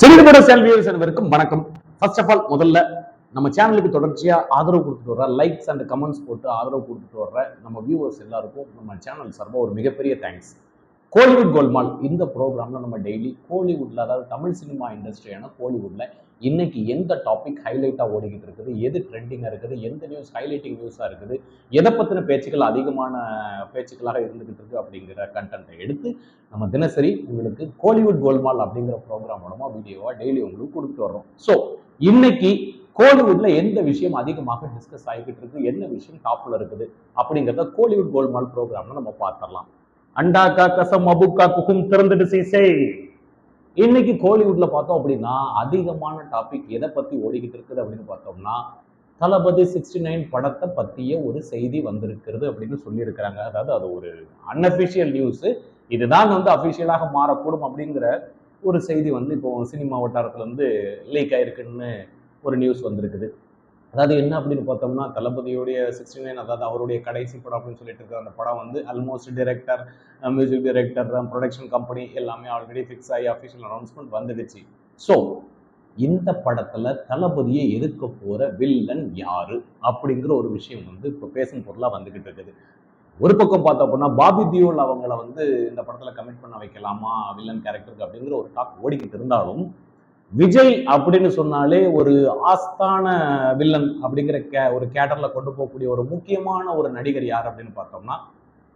சிறுபட செல்வியர்ஸ் அனைவருக்கும் வணக்கம். First of all முதல்ல நம்ம சேனலுக்கு தொடர்ச்சியா ஆதரவு கொடுத்துட்டு வர்ற லைக்ஸ் அண்ட் கமெண்ட்ஸ் போட்டு ஆதரவு கொடுத்துட்டு வர்ற நம்ம வியூவர்ஸ் எல்லாருக்கும் நம்ம சேனல் சார்பாக ஒரு மிகப்பெரிய தேங்க்ஸ் கோலிவுட் கோல்மால் இந்த ப்ரோக்ராம்ல நம்ம டெய்லி கோலிவுட்ல அதாவது தமிழ் சினிமா இண்டஸ்ட்ரியான கோலிவுட்ல இன்னைக்கு எந்த டாபிக் ஹைலைட்டாக ஓடிக்கிட்டு இருக்குது? எது ட்ரெண்டிங்காக இருக்குது? எந்த நியூஸ் ஹைலைட்டிங் நியூஸாக இருக்குது? எதை பற்றின பேச்சுக்கள் அதிகமான பேச்சுக்களாக இருந்துகிட்டு இருக்கு அப்படிங்கிற கண்டென்ட்டை எடுத்து நம்ம தினசரி உங்களுக்கு கோலிவுட் கோல்மால் அப்படிங்கிற ப்ரோக்ராம் மூலமா வீடியோவா டெய்லி உங்களுக்கு கொடுத்துட்டு வர்றோம். ஸோ இன்னைக்கு கோலிவுட்ல எந்த விஷயம் அதிகமாக டிஸ்கஸ் ஆகிக்கிட்டு இருக்கு? என்ன விஷயம் டாப்ல இருக்குது? அப்படிங்கிறத கோலிவுட் கோல்மால் ப்ரோக்ராம்ல நம்ம பார்த்துடலாம். அண்டாக்கா கசம் அபுக்கா குக்கும் திறந்துட்டு சீசே இன்னைக்கு கோலிவுட்ல பார்த்தோம் அப்படின்னா அதிகமான டாபிக் எதை பத்தி ஓடிக்கிட்டு இருக்குது அப்படின்னு பார்த்தோம்னா தளபதி சிக்ஸ்டி நைன் படத்தை பத்திய ஒரு செய்தி வந்திருக்கிறது அப்படின்னு சொல்லியிருக்கிறாங்க. அதாவது அது ஒரு அன்அஃபிஷியல் நியூஸ் இதுதான் வந்து அஃபிஷியலாக மாறக்கூடும் அப்படிங்கிற ஒரு செய்தி வந்து இப்போ சினிமா வட்டாரத்துல வந்து லீக் ஆயிருக்குன்னு ஒரு நியூஸ் வந்திருக்குது. அதாவது என்ன அப்படின்னு பார்த்தோம்னா தளபதியுடைய சிக்ஸ்டி நைன் அதாவது அவருடைய கடைசி படம் அப்படின்னு சொல்லிட்டு இருக்கிற அந்த படம் வந்து almost director music director production company எல்லாமே ஆல்ரெடி ஃபிக்ஸ் ஆகி அஃபிஷியல் அனௌன்ஸ்மெண்ட் வந்துடுச்சு. ஸோ இந்த படத்தில் தளபதியை எதிர்க்க போகிற வில்லன் யாரு? அப்படிங்கிற ஒரு விஷயம் வந்து இப்போ பேசும் பொருளாக வந்துக்கிட்டு இருக்குது. ஒரு பக்கம் பார்த்தோம் அப்படின்னா பாபி தியோல் அவங்கள வந்து இந்த படத்தில் கமிட் பண்ண வைக்கலாமா? வில்லன் கேரக்டருக்கு அப்படிங்கிற ஒரு டாக் ஓடிக்கிட்டு இருந்தாலும் விஜய் அப்படின்னு சொன்னாலே ஒரு ஆஸ்தான வில்லன் அப்படிங்கிற கே ஒரு கேட்டர்ல கொண்டு போகக்கூடிய ஒரு முக்கியமான ஒரு நடிகர் யார் அப்படின்னு பார்த்தோம்னா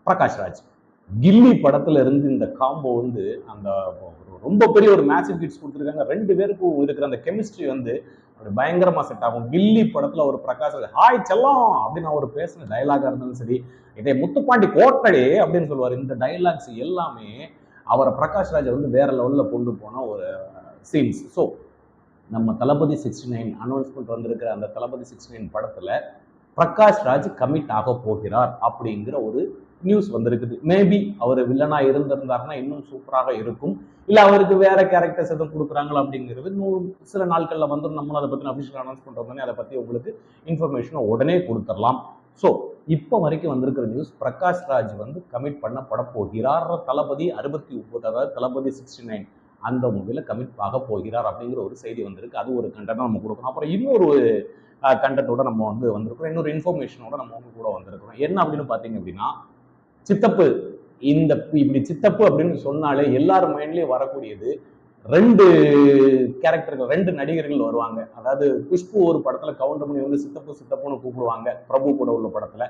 பிரகாஷ் ராஜ். கில்லி படத்துல இருந்து இந்த காம்போ வந்து அந்த ரொம்ப பெரிய ஒரு மேசிவ் ஹிட்ஸ் கொடுத்துருக்காங்க. ரெண்டு பேருக்கும் இருக்கிற அந்த கெமிஸ்ட்ரி வந்து அப்படி பயங்கரமா செட் ஆகும். கில்லி படத்துல ஒரு பிரகாஷ் ஹாய் செல்லம் அப்படின்னு அவர் பேசின டயலாகா இருந்தாலும் சரி இதே முத்துப்பாண்டி கோட்டடே அப்படின்னு சொல்லுவார். இந்த டயலாக்ஸ் எல்லாமே அவரை பிரகாஷ் ராஜை வந்து வேற லெவலில் கொண்டு போன ஒரு சீன்ஸ் ஸோ நம்ம தளபதி சிக்ஸ்டி நைன் அனௌன்ஸ்மெண்ட் வந்திருக்கிற அந்த தளபதி சிக்ஸ்டி நைன் படத்தில் பிரகாஷ் ராஜ் கமிட் ஆக போகிறார் அப்படிங்கிற ஒரு நியூஸ் வந்திருக்குது. மேபி அவர் வில்லனா இருந்திருந்தாருன்னா இன்னும் சூப்பராக இருக்கும். இல்லை அவருக்கு வேற கேரக்டர்ஸ் எதுவும் கொடுக்குறாங்களா அப்படிங்கிறது நூறு சில நாட்களில் வந்து நம்மளும் அதை பற்றி அஃபிஷியல் அனௌன்ஸ் பண்ணுறோம் அதை பற்றி உங்களுக்கு இன்ஃபர்மேஷனை உடனே கொடுத்துடலாம். ஸோ இப்போ வரைக்கும் வந்திருக்கிற நியூஸ் பிரகாஷ் ராஜ் வந்து கமிட் பண்ணப்பட போகிறார். தளபதி அறுபத்தி ஒன்பது அதாவது தளபதி சிக்ஸ்டி நைன் அந்த மூவியில் கமிட் ஆக போகிறார் அப்படிங்கிற ஒரு செய்தி வந்திருக்கு. அது ஒரு கண்டென்ட் நம்ம கொடுக்கணும். அப்புறம் இன்னொரு கண்டென்ட்டோட நம்ம வந்து வந்திருக்கிறோம். இன்னொரு இன்ஃபர்மேஷனோட நம்ம வந்து கூட வந்திருக்கிறோம். என்ன அப்படின்னு பார்த்தீங்க அப்படின்னா சித்தப்பு இந்த இப்படி சித்தப்பு அப்படின்னு சொன்னாலே எல்லார் மைண்ட்லேயும் வரக்கூடியது ரெண்டு கேரக்டர்கள் ரெண்டு நடிகர்கள் வருவாங்க. அதாவது குஷ்பு ஒரு படத்துல கவுண்டமணி வந்து சித்தப்பு சித்தப்புன்னு கூப்பிடுவாங்க பிரபு கூட உள்ள படத்துல.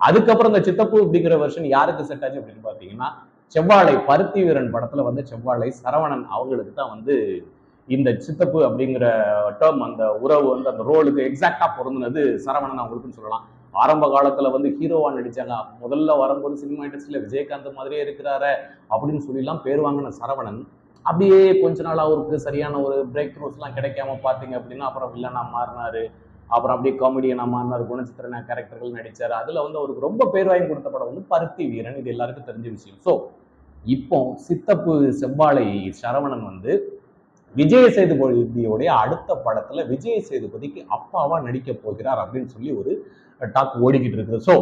அதுக்கப்புறம் இந்த சித்தப்பு அப்படிங்கிற வருஷன் யாருக்கு செட் ஆச்சு அப்படின்னு பார்த்தீங்கன்னா செவ்வாழை பருத்தி வீரன் படத்துல வந்து செவ்வாழை சரவணன் அவங்களுக்கு தான் வந்து இந்த சித்தப்பு அப்படிங்கிற டேர்ம் அந்த உறவு வந்து அந்த ரோலுக்கு எக்ஸாக்டா பொருந்தினது சரவணன் அவங்களுக்குன்னு சொல்லலாம். ஆரம்ப காலத்துல வந்து ஹீரோவா நடிச்சாங்க. முதல்ல வரும்போது சினிமா இண்டஸ்ட்ரியில விஜயகாந்த் மாதிரியே இருக்கிறாரு அப்படின்னு சொல்லிலாம் பேர் வாங்கின சரவணன். அப்படியே கொஞ்ச நாள் அவருக்கு சரியான ஒரு பிரேக் த்ரூஸ்லாம் கிடைக்காம பார்த்தீங்க அப்படின்னா அப்புறம் வில்லனா மாறினாரு. அப்புறம் அப்படியே காமெடியனா மாறினார். குணச்சித்திரனா கேரக்டர்கள் நடித்தார் அதில் வந்து அவருக்கு ரொம்ப பேர் வாங்கி கொடுத்த படம் வந்து பருத்தி வீரன். இது எல்லாருக்கும் தெரிஞ்ச விஷயம். ஸோ இப்போ சித்தப்பு செவ்வாழை சரவணன் வந்து விஜய சேதுபதியோடைய அடுத்த படத்துல விஜய சேதுபதிக்கு அப்பாவா நடிக்க போகிறார் அப்படின்னு சொல்லி ஒரு டாக் ஓடிக்கிட்டு இருக்குது. ஸோ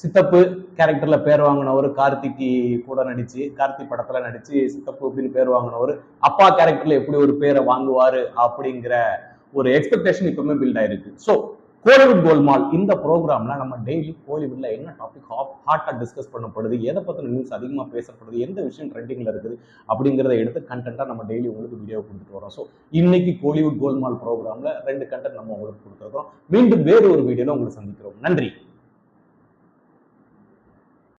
சித்தப்பு கேரக்டர்ல பேர் வாங்கினவர் கார்த்திக்கு கூட நடிச்சு கார்த்திக் படத்துல நடிச்சு சித்தப்பு அப்படின்னு பேர் வாங்கினவர் அப்பா கேரக்டர்ல எப்படி ஒரு பேரை வாங்குவாரு அப்படிங்கிற ஒரு எக்ஸ்பெக்டேஷன் இப்பவுமே பில்ட் ஆயிருக்கு. ஸோ கோலிவுட் கோல்மால் இந்த ப்ரோக்ராம்ல நம்ம டெய்லி கோலிவுட்ல என்ன டாபிக் ஹாட்டா டிஸ்கஸ் பண்ணப்படுது எதை பத்தின நியூஸ் அதிகமாக பேசப்படுது எந்த விஷயம் ட்ரெண்டிங்ல இருக்குது அப்படிங்கிறத எடுத்து கண்டென்ட்டா நம்ம டெய்லி உங்களுக்கு வீடியோ கொடுத்துட்டு வரோம். ஸோ இன்னைக்கு கோலிவுட் கோல்மால் ப்ரோக்ராம்ல ரெண்டு கண்டென்ட் நம்ம உங்களுக்கு கொடுத்துருக்கோம் மீண்டும் வேறு ஒரு வீடியோல உங்களுக்கு சந்திக்கிறோம். நன்றி.